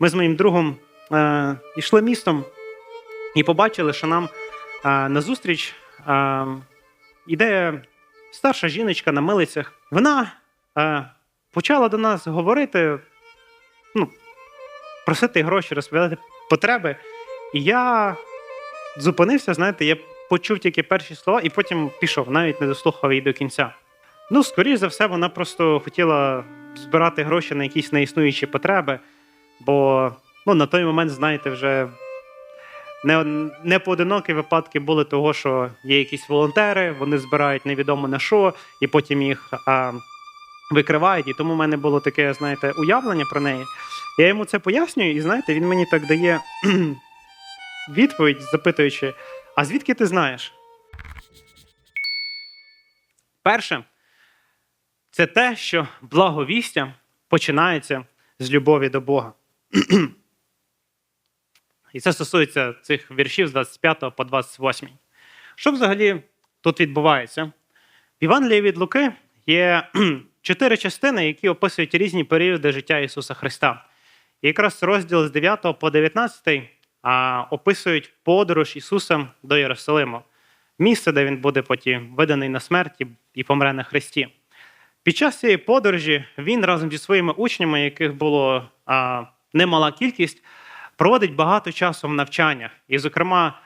ми з моїм другом е, йшли містом і побачили, що нам е, назустріч е, йде старша жіночка на милицях. Вона е, почала до нас говорити, ну, просити гроші, розповідати потреби. І я зупинився, знаєте, я почув тільки перші слова, і потім пішов, навіть не дослухав її до кінця. Ну, скоріш за все, вона просто хотіла збирати гроші на якісь неіснуючі потреби, бо ну, на той момент, знаєте, вже не, не поодинокі випадки були того, що є якісь волонтери, вони збирають невідомо на що, і потім їх а, викривають. І тому в мене було таке, знаєте, уявлення про неї. Я йому це пояснюю, і знаєте, він мені так дає відповідь, запитуючи: а звідки ти знаєш? Перше, це те, що благовістя починається з любові до Бога. І це стосується цих віршів з 25 по 28. Що взагалі тут відбувається? В Євангелії від Луки є чотири частини, які описують різні періоди життя Ісуса Христа. І якраз розділ з 9 по 19 описують подорож Ісуса до Єрусалиму, місце, де він буде потім виданий на смерті і помре на Христі. Під час цієї подорожі він разом зі своїми учнями, яких було немала кількість, проводить багато часу в навчаннях. І, зокрема,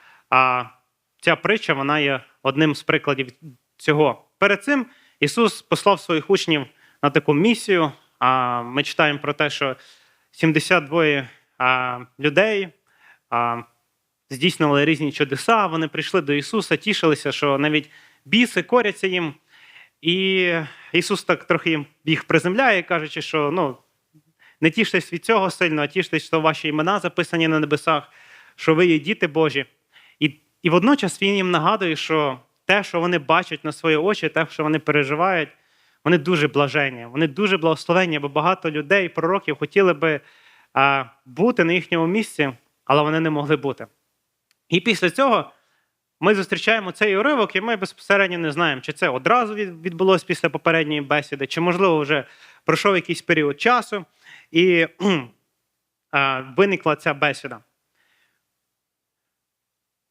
ця притча вона є одним з прикладів цього. Перед цим Ісус послав своїх учнів на таку місію. Ми читаємо про те, що 72 людей здійснювали різні чудеса. Вони прийшли до Ісуса, тішилися, що навіть біси коряться їм. І Ісус так трохи їм їх приземляє, кажучи, що ну, не тіштесь від цього сильно, а тіштесь, що ваші імена записані на небесах, що ви є діти Божі. І, і водночас Він їм нагадує, що те, що вони бачать на свої очі, те, що вони переживають, вони дуже блаженні, вони дуже благословенні, бо багато людей, пророків хотіли би а, бути на їхньому місці, але вони не могли бути. І після цього ми зустрічаємо цей уривок, і ми безпосередньо не знаємо, чи це одразу відбулося після попередньої бесіди, чи, можливо, вже пройшов якийсь період часу, і виникла ця бесіда.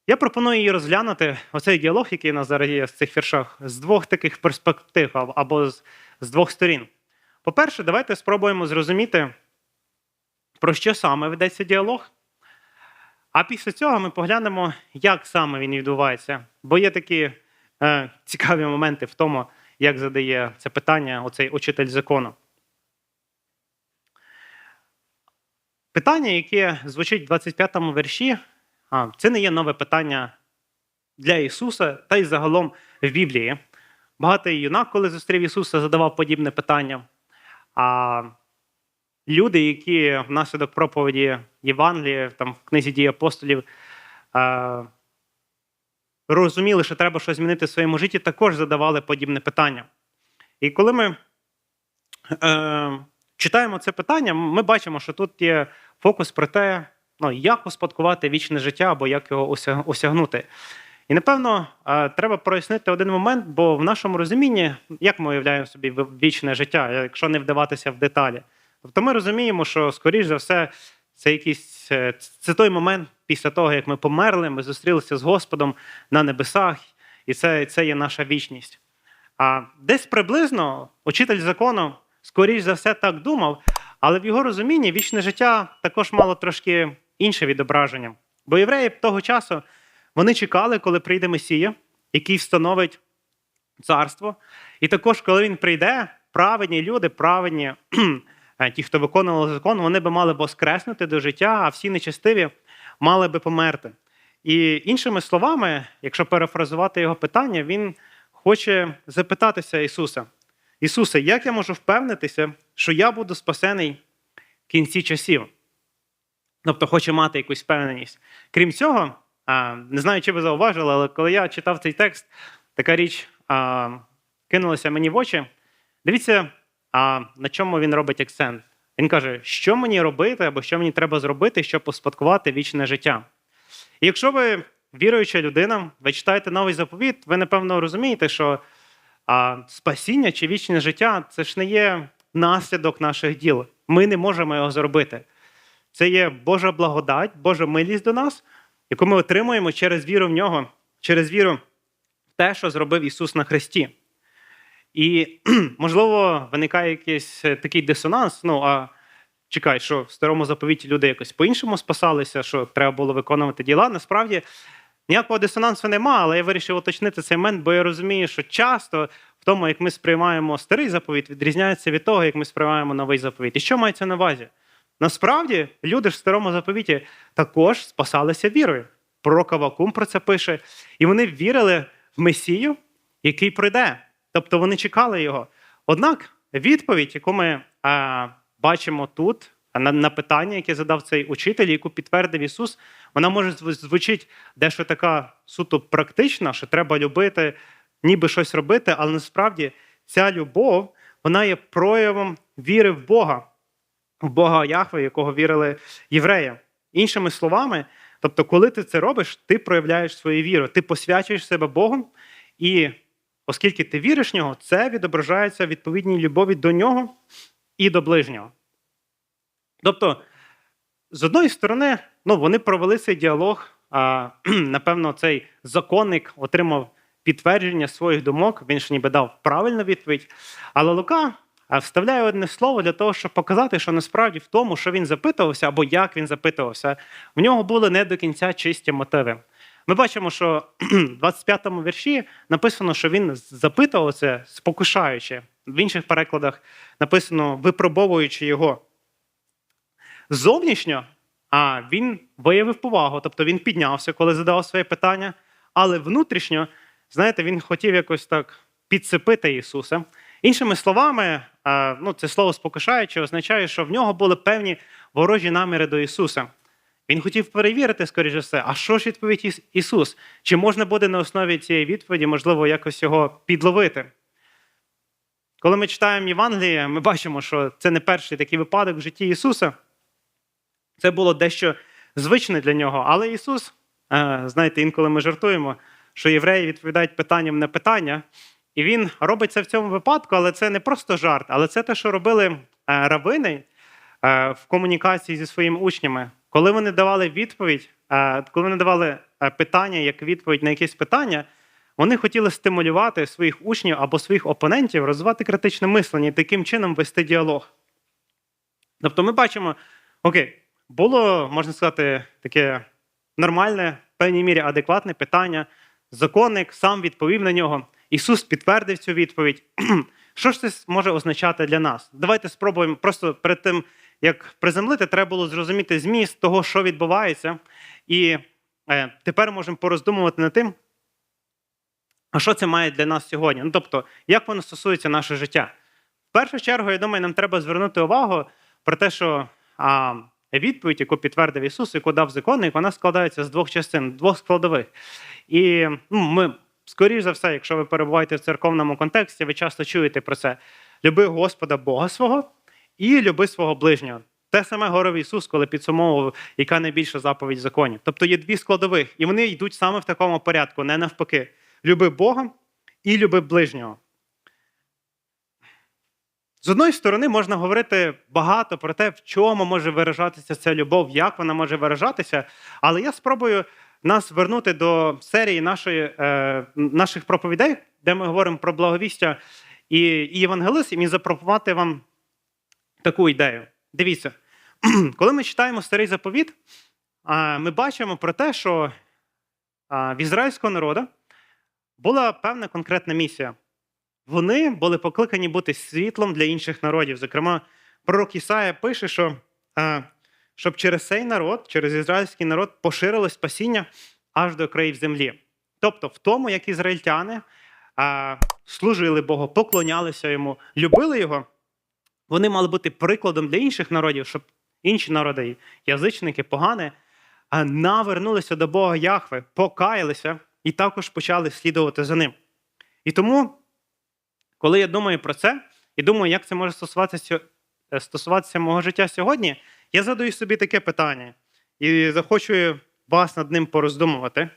Я пропоную її розглянути, оцей діалог, який у нас зараз є в цих віршах, з двох таких перспектив або- з, з двох сторін. По-перше, давайте спробуємо зрозуміти, про що саме ведеться діалог. А після цього ми поглянемо, як саме він відбувається. Бо є такі е, цікаві моменти в тому, як задає це питання оцей учитель закону. Питання, яке звучить в 25-му вірші, а, це не є нове питання для Ісуса, та й загалом в Біблії. Багатий юнак, коли зустрів Ісуса, задавав подібне питання. А люди, які внаслідок проповіді Євангелія, там в книзі дій апостолів, розуміли, що треба щось змінити в своєму житті, також задавали подібне питання. І коли ми е, читаємо це питання, ми бачимо, що тут є фокус про те, ну, як успадкувати вічне життя або як його осягнути. І напевно треба прояснити один момент, бо в нашому розумінні, як ми уявляємо собі вічне життя, якщо не вдаватися в деталі. Тобто ми розуміємо, що, скоріш за все, це якийсь е, це той момент після того, як ми померли, ми зустрілися з Господом на небесах, і це, це є наша вічність. А десь приблизно учитель закону, скоріш за все, так думав, але в його розумінні вічне життя також мало трошки інше відображення. Бо євреї того часу вони чекали, коли прийде Месія, який встановить царство. І також, коли він прийде, праведні люди, праведні, е, ті, хто виконували закон, вони би мали б воскреснути до життя, а всі нечестиві мали би померти. І іншими словами, якщо перефразувати його питання, він хоче запитатися Ісуса: Ісусе, як я можу впевнитися, що я буду спасений в кінці часів? Тобто хоче мати якусь впевненість. Крім цього, не знаю, чи ви зауважили, але коли я читав цей текст, така річ кинулася мені в очі. Дивіться, на чому він робить акцент. Він каже, що мені робити або що мені треба зробити, щоб успадкувати вічне життя. І якщо ви віруюча людина, ви читаєте новий заповіт, ви напевно розумієте, що а, спасіння чи вічне життя це ж не є наслідок наших діл. Ми не можемо його зробити. це є Божа благодать, Божа милість до нас, яку ми отримуємо через віру в нього, через віру в те, що зробив Ісус на Христі. І, можливо, виникає якийсь е, такий дисонанс. Ну, а чекай, що в старому заповіті люди якось по-іншому спасалися, що треба було виконувати діла. Насправді ніякого дисонансу нема, але я вирішив уточнити цей момент, бо я розумію, що часто в тому, як ми сприймаємо старий заповіт, відрізняється від того, як ми сприймаємо новий заповіт. І що мається на увазі? Насправді, люди ж в старому заповіті також спасалися вірою. Пророк Авакум про це пише. І вони вірили в Месію, який прийде. Тобто вони чекали його. Однак відповідь, яку ми а, бачимо тут, на, на питання, яке задав цей учитель, яку підтвердив Ісус, вона може звучить дещо така суто практична, що треба любити, ніби щось робити, але насправді ця любов вона є проявом віри в Бога, в Бога Яхве, якого вірили євреї. Іншими словами, тобто, коли ти це робиш, ти проявляєш свою віру, ти посвячуєш себе Богом, і оскільки ти віриш в нього, це відображається відповідній любові до нього і до ближнього. Тобто, з одної сторони, ну, вони провели цей діалог. А, напевно, цей законник отримав підтвердження своїх думок, він ж ніби дав правильну відповідь. Але Лука вставляє одне слово для того, щоб показати, що насправді в тому, що він запитувався, або як він запитувався, в нього були не до кінця чисті мотиви. Ми бачимо, що в 25-му вірші написано, що він запитував це спокушаючи. В інших перекладах написано випробовуючи його. Зовнішньо а він виявив повагу, тобто він піднявся, коли задавав своє питання, але внутрішньо, знаєте, він хотів якось так підсипити Ісуса. Іншими словами, ну, це слово спокушаюче означає, що в нього були певні ворожі наміри до Ісуса. Він хотів перевірити, скоріше все, а що ж відповідь Ісус? Чи можна буде на основі цієї відповіді, можливо, якось його підловити? Коли ми читаємо Євангеліє, ми бачимо, що це не перший такий випадок в житті Ісуса. Це було дещо звичне для нього. Але Ісус, е, знаєте, інколи ми жартуємо, що євреї відповідають питанням на питання, і Він робить це в цьому випадку, але це не просто жарт, але це те, що робили е, равини е, в комунікації зі своїми учнями. Коли вони давали відповідь, коли вони давали питання як відповідь на якесь питання, вони хотіли стимулювати своїх учнів або своїх опонентів розвивати критичне мислення і таким чином вести діалог. Тобто ми бачимо, окей, було, можна сказати, таке нормальне, в певній мірі адекватне питання. Законник сам відповів на нього. Ісус підтвердив цю відповідь. Що ж це може означати для нас? Давайте спробуємо просто перед тим, як приземлити, треба було зрозуміти зміст того, що відбувається. І е, тепер можемо пороздумувати над тим, а що це має для нас сьогодні? Ну, тобто, як воно стосується нашого життя? В першу чергу, я думаю, нам треба звернути увагу про те, що а, відповідь, яку підтвердив Ісус, яку дав законник, вона складається з двох частин, двох складових. І ну, ми, скоріш за все, якщо ви перебуваєте в церковному контексті, ви часто чуєте про це: люби Господа Бога свого і люби свого ближнього. Те саме говорив Ісус, коли підсумовував, яка найбільша заповідь законів. Тобто є дві складових, і вони йдуть саме в такому порядку, не навпаки. Люби Бога і люби ближнього. З одної сторони, можна говорити багато про те, в чому може виражатися ця любов, як вона може виражатися, але я спробую нас вернути до серії нашої, е, наших проповідей, де ми говоримо про благовістя і, і євангелистів, і запропонувати вам таку ідею. Дивіться, коли ми читаємо старий заповіт, ми бачимо про те, що в ізраїльського народу була певна конкретна місія. Вони були покликані бути світлом для інших народів. Зокрема, пророк Ісая пише, що а, щоб через цей народ, через ізраїльський народ, поширилось спасіння аж до країв землі. Тобто, в тому, як ізраїльтяни а, служили Богу, поклонялися йому, любили його, вони мали бути прикладом для інших народів, щоб інші народи, язичники, погани, а, навернулися до Бога Яхве, покаялися і також почали слідувати за ним. І тому, коли я думаю про це, і думаю, як це може стосуватися, е, стосуватися мого життя сьогодні, я задаю собі таке питання і захочу вас над ним пороздумувати.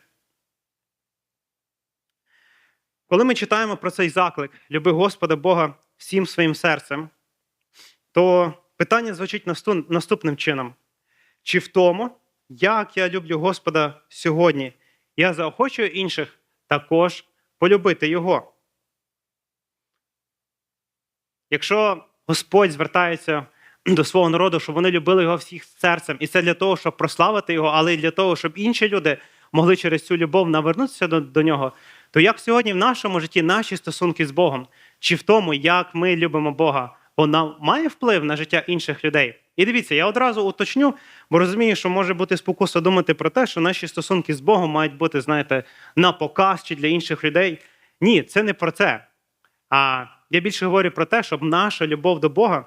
Коли ми читаємо про цей заклик люби Господа Бога всім своїм серцем, то питання звучить наступним чином: чи в тому, як я люблю Господа сьогодні. Я заохочую інших також полюбити Його. Якщо Господь звертається до свого народу, щоб вони любили його всіх серцем, і це для того, щоб прославити його, але й для того, щоб інші люди могли через цю любов навернутися до, до нього, то як сьогодні в нашому житті наші стосунки з Богом, чи в тому, як ми любимо Бога, вона має вплив на життя інших людей? І дивіться, я одразу уточню, бо розумію, що може бути спокуса думати про те, що наші стосунки з Богом мають бути, знаєте, на показ чи для інших людей. Ні, це не про це. А я більше говорю про те, щоб наша любов до Бога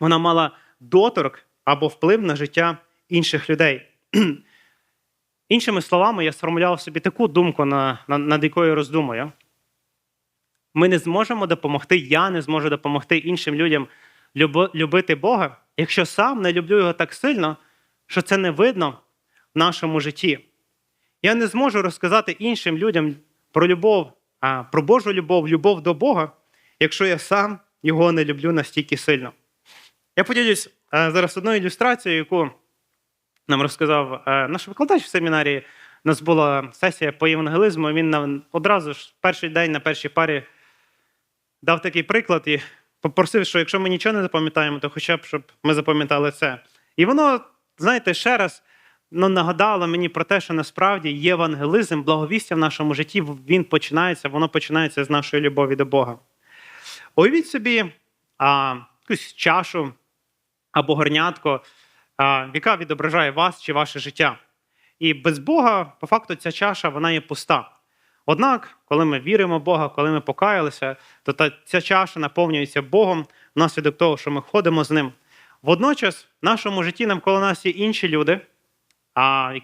вона мала доторк або вплив на життя інших людей. Іншими словами, я сформулював собі таку думку, на, на, над якою роздумую. Ми не зможемо допомогти, я не зможу допомогти іншим людям любити Бога, якщо сам не люблю його так сильно, що це не видно в нашому житті. Я не зможу розказати іншим людям про любов, про Божу любов, любов до Бога, якщо я сам його не люблю настільки сильно. Я поділюсь е, зараз одною ілюстрацією, яку нам розказав е, наш викладач в семінарії. У нас була сесія по євангелизму. Він нам одразу ж перший день на першій парі дав такий приклад і попросив, що якщо ми нічого не запам'ятаємо, то хоча б щоб ми запам'ятали це. І воно, знаєте, ще раз ну, нагадало мені про те, що насправді євангелизм, благовістя в нашому житті, він починається, воно починається з нашої любові до Бога. Уявіть собі а, якусь чашу або горнятко, а, яка відображає вас чи ваше життя. І без Бога, по факту, ця чаша вона є пуста. Однак, коли ми віримо в Бога, коли ми покаялися, то та, ця чаша наповнюється Богом внаслідок того, що ми ходимо з ним. Водночас, в нашому житті навколо нас є інші люди, а,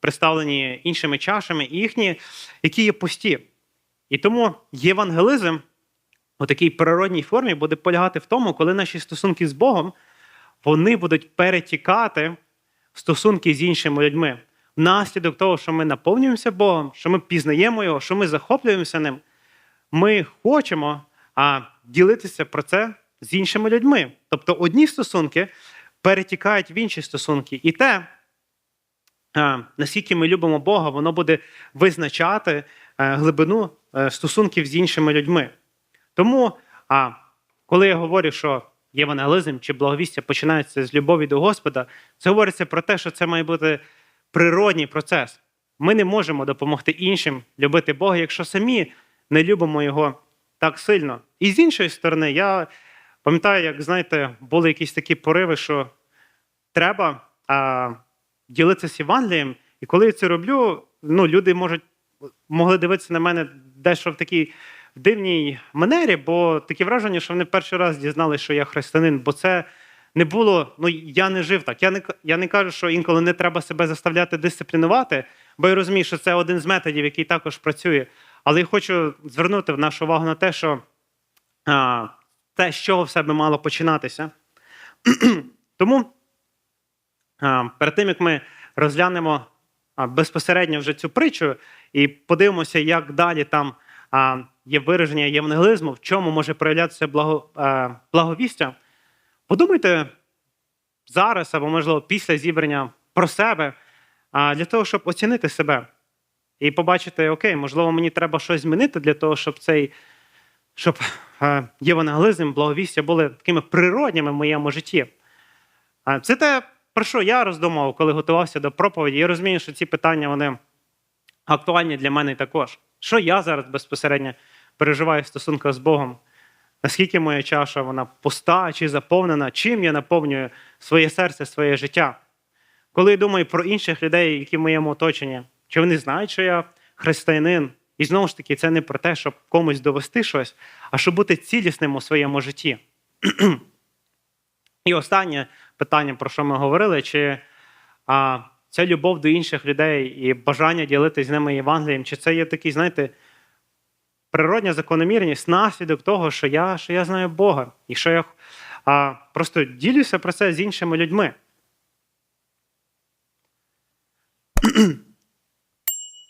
представлені іншими чашами, і їхні, які є пусті. І тому євангелизм у такій природній формі буде полягати в тому, коли наші стосунки з Богом вони будуть перетікати в стосунки з іншими людьми. Внаслідок того, що ми наповнюємося Богом, що ми пізнаємо Його, що ми захоплюємося ним, ми хочемо а, ділитися про це з іншими людьми. Тобто одні стосунки перетікають в інші стосунки. І те, а, наскільки ми любимо Бога, воно буде визначати е, глибину е, стосунків з іншими людьми. Тому, а, коли я говорю, що євангелизм чи благовістя починається з любові до Господа, це говориться про те, що це має бути природній процес. Ми не можемо допомогти іншим любити Бога, якщо самі не любимо Його так сильно. І з іншої сторони, я пам'ятаю, як знаєте, були якісь такі пориви, що треба а, ділитися Євангелієм. І коли я це роблю, ну, люди можуть могли дивитися на мене дещо в такій дивній манері, бо таке враження, що вони перший раз дізналися, що я християнин, бо це не було. Ну я не жив так. Я не я не кажу, що інколи не треба себе заставляти дисциплінувати, бо я розумію, що це один з методів, який також працює. Але я хочу звернути нашу увагу на те, що а, те, з чого в себе мало починатися. Тому а, перед тим як ми розглянемо безпосередньо вже цю притчу і подивимося, як далі там є вираження євангелизму, в чому може проявлятися благо, благовістя. Подумайте зараз або, можливо, після зібрання про себе для того, щоб оцінити себе і побачити, окей, можливо, мені треба щось змінити для того, щоб цей щоб євангелизм, благовістя були такими природніми в моєму житті. Це те, про що я роздумував, коли готувався до проповіді. Я розумію, що ці питання вони актуальні для мене також. Що я зараз безпосередньо переживаю в стосунках з Богом? Наскільки моя чаша вона пуста чи заповнена, чим я наповнюю своє серце, своє життя? Коли я думаю про інших людей, які в моєму оточенні, чи вони знають, що я християнин? І знову ж таки, це не про те, щоб комусь довести щось, а щоб бути цілісним у своєму житті. І останнє питання, про що ми говорили, чи а, ця любов до інших людей і бажання ділитися з ними Євангелієм, чи це є такий, знаєте, природня закономірність, наслідок того, що я що я знаю Бога, і що я а, просто ділюся про це з іншими людьми.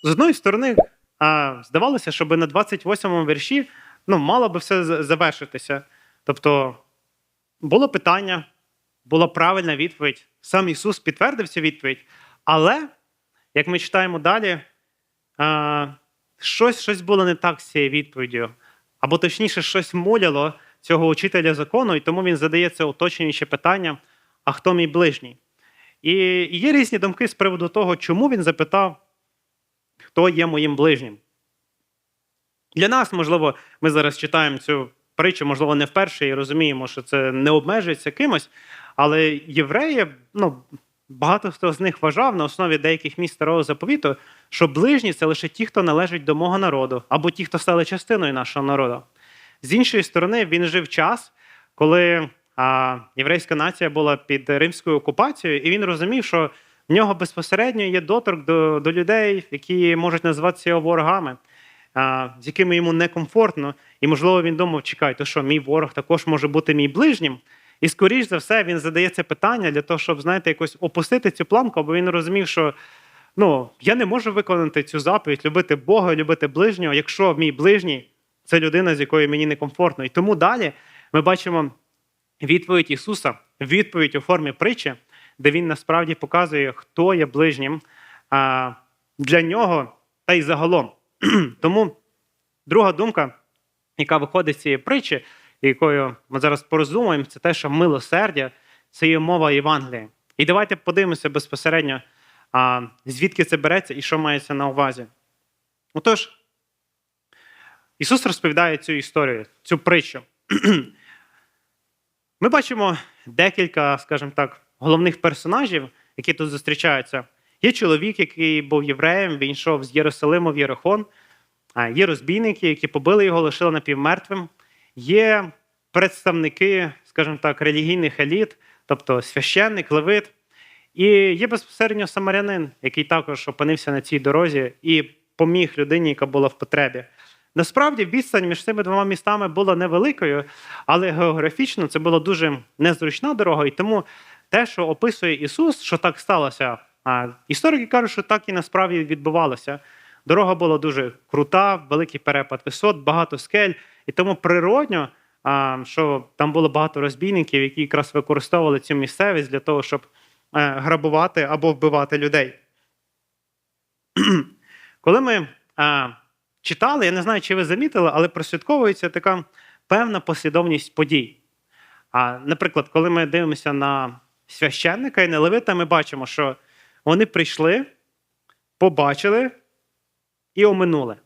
З одної сторони, а, здавалося, щоб на 28-му вірші ну, мало би все завершитися. Тобто було питання, була правильна відповідь. Сам Ісус підтвердив цю відповідь. Але, як ми читаємо далі, щось, щось було не так з цією відповіддю. Або точніше, щось муляло цього учителя закону, і тому він задає це уточнююче питання: а хто мій ближній? І є різні думки з приводу того, чому він запитав, хто є моїм ближнім. Для нас, можливо, ми зараз читаємо цю притчу, можливо, не вперше і розуміємо, що це не обмежується кимось. Але євреї, ну, багато хто з них вважав на основі деяких місць старого заповіту, що ближні це лише ті, хто належить до мого народу, або ті, хто стали частиною нашого народу. З іншої сторони, він жив час, коли а, єврейська нація була під римською окупацією, і він розумів, що в нього безпосередньо є доторк до, до людей, які можуть називатися його ворогами, а, з якими йому некомфортно. І, можливо, він думав, чекай, то що мій ворог також може бути мій ближнім. І, скоріш за все, він задає це питання для того, щоб, знаєте, якось опустити цю планку, бо він розумів, що ну, я не можу виконати цю заповідь, любити Бога, любити ближнього, якщо мій ближній це людина, з якою мені некомфортно. І тому далі ми бачимо відповідь Ісуса, відповідь у формі притчі, де Він насправді показує, хто є ближнім для нього та й загалом. Тому друга думка, яка виходить з цієї притчі, якою ми зараз порозумуємо, це те, що милосердя це є мова Євангелія. І давайте подивимося безпосередньо, звідки це береться і що мається на увазі. Отож, Ісус розповідає цю історію, цю притчу. Ми бачимо декілька, скажімо так, головних персонажів, які тут зустрічаються. Є чоловік, який був євреєм, він йшов з Єрусалиму в Єрихон. Є розбійники, які побили його, лишили напівмертвим. Є представники, скажімо так, релігійних еліт, тобто священник, левит. І є безпосередньо самарянин, який також опинився на цій дорозі і поміг людині, яка була в потребі. Насправді відстань між цими двома містами була невеликою, але географічно це була дуже незручна дорога. І тому те, що описує Ісус, що так сталося, історики кажуть, що так і насправді відбувалося. Дорога була дуже крута, великий перепад висот, багато скель, і тому природньо, що там було багато розбійників, які якраз використовували цю місцевість для того, щоб е, грабувати або вбивати людей. Коли ми читали, я не знаю, чи ви замітили, але прослідковується така певна послідовність подій. Наприклад, коли ми дивимося на священника і на левита, ми бачимо, що вони прийшли, побачили і оминули.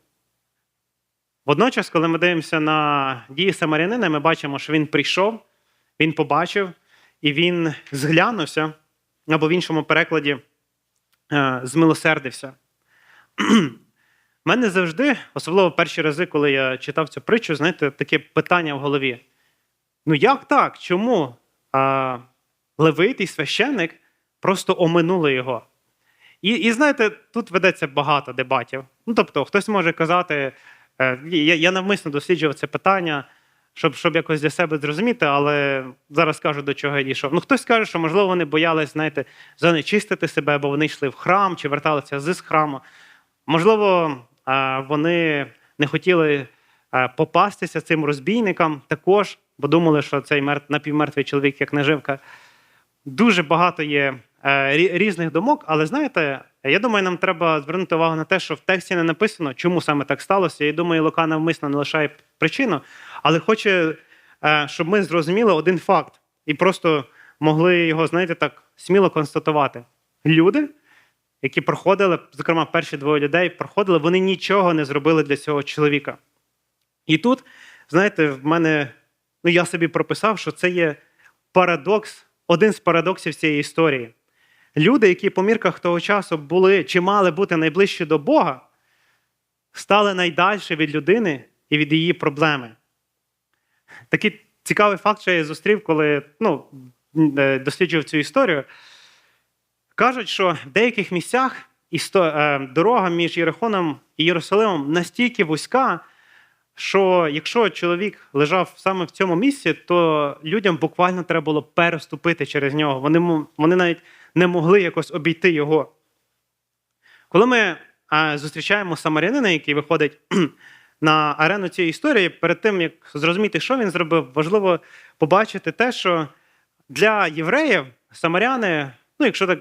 Водночас, коли ми дивимося на дії самарянина, ми бачимо, що він прийшов, він побачив і він зглянувся, або в іншому перекладі е, змилосердився. У мене завжди, особливо перші рази, коли я читав цю притчу, знаєте, таке питання в голові. Ну як так? Чому а, левит і священник просто оминули його? І, і знаєте, тут ведеться багато дебатів. Ну, тобто, хтось може казати, е, я, я навмисно досліджував це питання, щоб щоб якось для себе зрозуміти, але зараз кажу, до чого я дійшов. Ну, хтось каже, що, можливо, вони боялись, знаєте, занечистити себе, бо вони йшли в храм чи верталися з храму. Можливо, е, вони не хотіли е, попастися цим розбійникам також, бо думали, що цей мертв, напівмертвий чоловік, як наживка. Дуже багато є різних думок, але знаєте, я думаю, нам треба звернути увагу на те, що в тексті не написано, чому саме так сталося. Я думаю, Лука навмисно не лишає причину, але хоче, е, щоб ми зрозуміли один факт і просто могли його, знаєте, так сміло констатувати. Люди, які проходили, зокрема, перші двоє людей проходили, вони нічого не зробили для цього чоловіка. І тут, знаєте, в мене, ну я собі прописав, що це є парадокс, один з парадоксів цієї історії. Люди, які по мірках того часу були чи мали бути найближчі до Бога, стали найдальше від людини і від її проблеми. Такий цікавий факт, що я зустрів, коли ну, е, досліджував цю історію. Кажуть, що в деяких місцях дорога між Єрихоном і Єрусалимом настільки вузька, що якщо чоловік лежав саме в цьому місці, то людям буквально треба було переступити через нього. Вони вони навіть не могли якось обійти його. Коли ми зустрічаємо самарянина, який виходить на арену цієї історії, перед тим, як зрозуміти, що він зробив, важливо побачити те, що для євреїв самаряни, ну, якщо так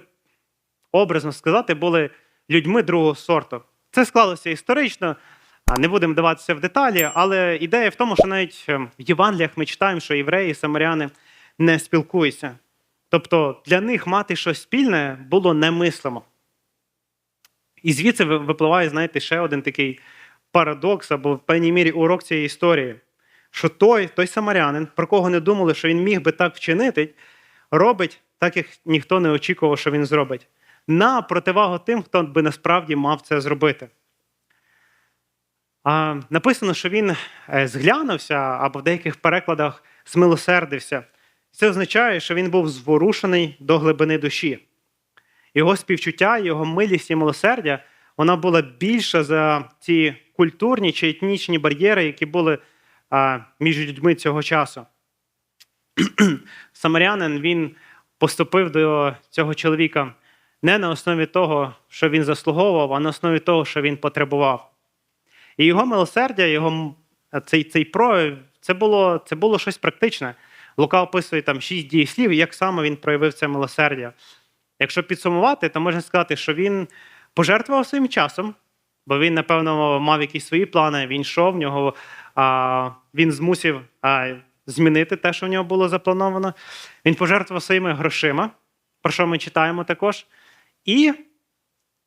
образно сказати, були людьми другого сорту. Це склалося історично, не будемо даватися в деталі, але ідея в тому, що навіть е, в Євангеліях ми читаємо, що євреї і самаряни не спілкуються. Тобто для них мати щось спільне було немислимо. І звідси випливає, знаєте, ще один такий парадокс або в певній мірі урок цієї історії, що той, той самарянин, про кого не думали, що він міг би так вчинити, робить так, як ніхто не очікував, що він зробить. На противагу тим, хто би насправді мав це зробити. А, написано, що він е, зглянувся або в деяких перекладах змилосердився. Це означає, що він був зворушений до глибини душі. Його співчуття, його милість і милосердя вона була більша за ті культурні чи етнічні бар'єри, які були а, між людьми цього часу. Самарянин він поступив до цього чоловіка не на основі того, що він заслуговував, а на основі того, що він потребував. І його милосердя, його цей, цей прояв, це було, це було щось практичне. Лука описує там шість дієслів, як саме він проявив це милосердя. Якщо підсумувати, то можна сказати, що він пожертвував своїм часом, бо він, напевно, мав якісь свої плани, він йшов, в нього, а, він змусив а, змінити те, що в нього було заплановано. Він пожертвував своїми грошима, про що ми читаємо також. І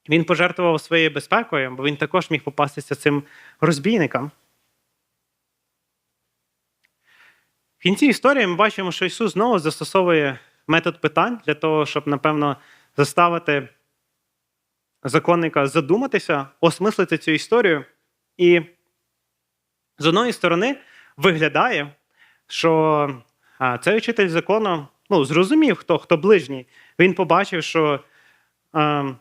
він пожертвував своєю безпекою, бо він також міг попастися цим розбійникам. В кінці історії ми бачимо, що Ісус знову застосовує метод питань для того, щоб, напевно, заставити законника задуматися, осмислити цю історію. І з одної сторони виглядає, що цей учитель закону ну, зрозумів, хто, хто ближній. Він побачив, що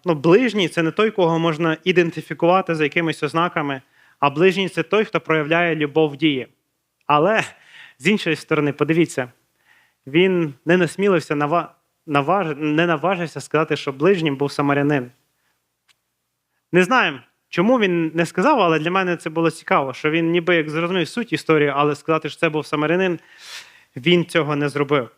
ну, ближній це не той, кого можна ідентифікувати за якимись ознаками, а ближній це той, хто проявляє любов дії. Але з іншої сторони, подивіться, він не насмілився наваж... не наважився сказати, що ближнім був самарянин. Не знаю, чому він не сказав, але для мене це було цікаво, що він ніби як зрозумів суть історії, але сказати, що це був самарянин, він цього не зробив.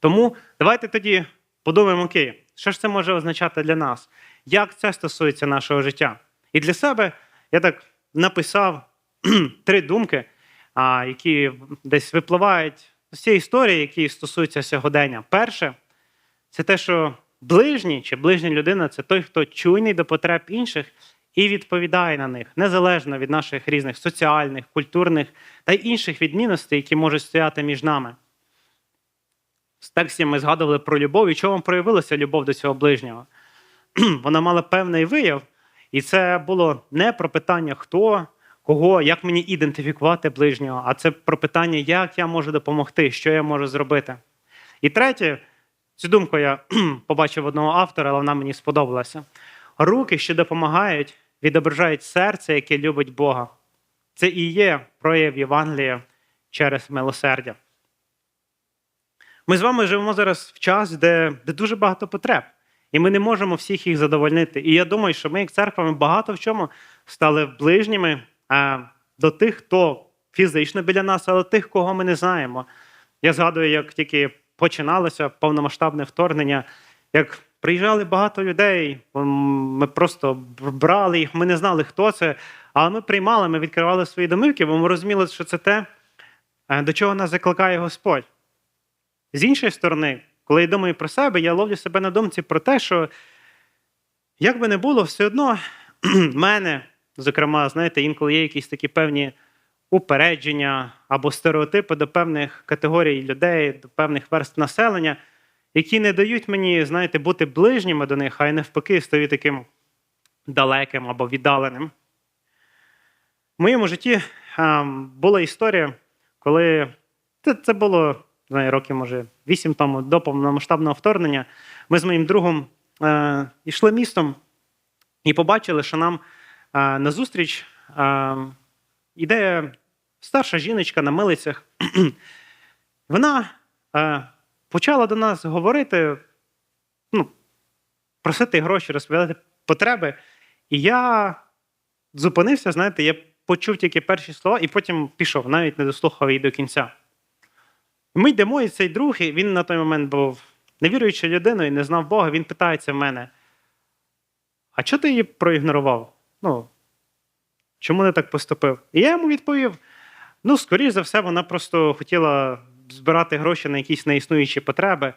Тому давайте тоді подумаємо, окей, що ж це може означати для нас? Як це стосується нашого життя? І для себе я так написав три думки, які десь випливають з цієї історії, які стосуються сьогодення. Перше, це те, що ближній чи ближня людина це той, хто чуйний до потреб інших і відповідає на них, незалежно від наших різних соціальних, культурних та інших відмінностей, які можуть стояти між нами. В тексті ми згадували про любов і чому проявилася любов до цього ближнього. Вона мала певний вияв, і це було не про питання, хто, кого, як мені ідентифікувати ближнього, а це про питання, як я можу допомогти, що я можу зробити. І третє, цю думку я побачив одного автора, але вона мені сподобалася. Руки, що допомагають, відображають серце, яке любить Бога. Це і є прояв Євангелія через милосердя. Ми з вами живемо зараз в час, де, де дуже багато потреб, і ми не можемо всіх їх задовольнити. І я думаю, що ми, як церква, ми багато в чому стали ближніми до тих, хто фізично біля нас, але тих, кого ми не знаємо. Я згадую, як тільки починалося повномасштабне вторгнення, як приїжджали багато людей, ми просто брали їх, ми не знали, хто це, але ми приймали, ми відкривали свої домівки, бо ми розуміли, що це те, е, до чого нас закликає Господь. З іншої сторони, коли я думаю про себе, я ловлю себе на думці про те, що як би не було, все одно в мене, зокрема, знаєте, інколи є якісь такі певні упередження або стереотипи до певних категорій людей, до певних верств населення, які не дають мені, знаєте, бути ближніми до них, а й навпаки, стаю таким далеким або віддаленим. В моєму житті була історія, коли це, було знаю, років, може, вісім тому до повномасштабного вторгнення. Ми з моїм другом е, йшли містом і побачили, що нам назустріч е, іде старша жіночка на милицях. Вона почала до нас говорити, ну, просити гроші, розповідати потреби. І я зупинився, знаєте, я почув тільки перші слова, і потім пішов, навіть не дослухав її до кінця. Ми йдемо, і цей друг, і він на той момент був невіруючою людиною, не знав Бога. Він питається в мене: а чого ти її проігнорував? Ну, чому не так поступив? І я йому відповів: ну, скоріш за все, вона просто хотіла збирати гроші на якісь неіснуючі потреби,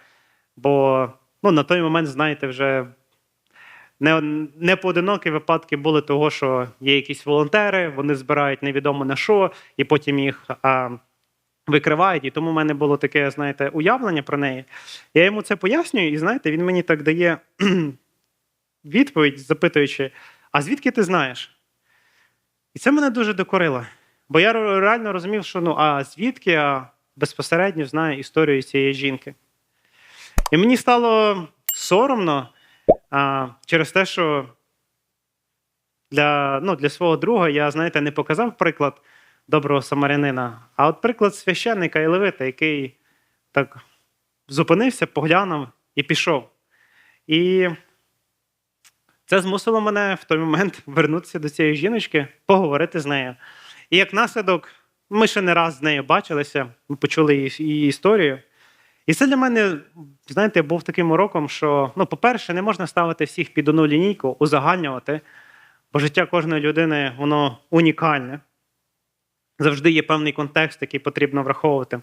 бо ну, на той момент, знаєте, вже не, не поодинокі випадки були того, що є якісь волонтери, вони збирають невідомо на що, і потім їх а, викривають. І тому в мене було таке, знаєте, уявлення про неї. Я йому це пояснюю, і знаєте, він мені так дає відповідь, запитуючи: а звідки ти знаєш? І це мене дуже докорило. Бо я реально розумів, що ну, а звідки я безпосередньо знаю історію цієї жінки. І мені стало соромно а, через те, що для, ну, для свого друга я, знаєте, не показав приклад доброго самарянина, а от приклад священника і левита, який так зупинився, поглянув і пішов. І це змусило мене в той момент вернутися до цієї жіночки, поговорити з нею. І як наслідок, ми ще не раз з нею бачилися, ми почули її, її історію. І це для мене, знаєте, був таким уроком, що, ну, по-перше, не можна ставити всіх під одну лінійку, узагальнювати, бо життя кожної людини воно унікальне. Завжди є певний контекст, який потрібно враховувати.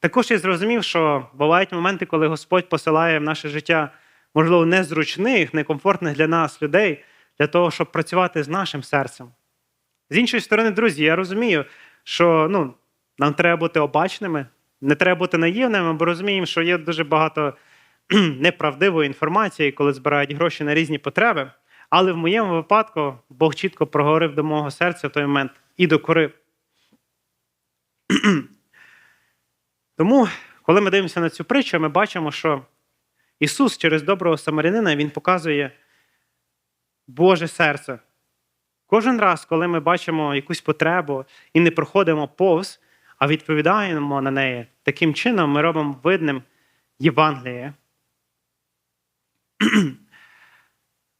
Також я зрозумів, що бувають моменти, коли Господь посилає в наше життя, можливо, незручних, некомфортних для нас людей, для того, щоб працювати з нашим серцем. З іншої сторони, друзі, я розумію, що ну, нам треба бути обачними, не треба бути наївними, бо розуміємо, що є дуже багато неправдивої інформації, коли збирають гроші на різні потреби. Але в моєму випадку Бог чітко проговорив до мого серця в той момент і докорив. Тому, коли ми дивимося на цю притчу, ми бачимо, що Ісус через доброго самарянина Він показує Боже серце. Кожен раз, коли ми бачимо якусь потребу і не проходимо повз, а відповідаємо на неї, таким чином ми робимо видним Євангеліє.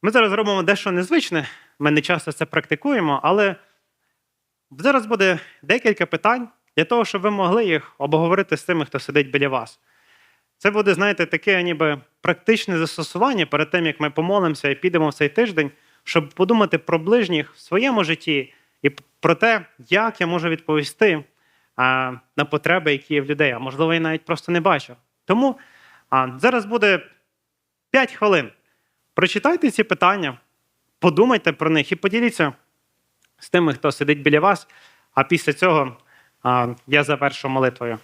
Ми зараз робимо дещо незвичне, ми не часто це практикуємо, але зараз буде декілька питань для того, щоб ви могли їх обговорити з тими, хто сидить біля вас. Це буде, знаєте, таке ніби практичне застосування перед тим, як ми помолимося і підемо в цей тиждень, щоб подумати про ближніх в своєму житті і про те, як я можу відповісти а, на потреби, які є в людей. А можливо, я навіть просто не бачив. Тому а, зараз буде 5 хвилин. Прочитайте ці питання, подумайте про них і поділіться з тими, хто сидить біля вас. А після цього а, я завершу молитвою.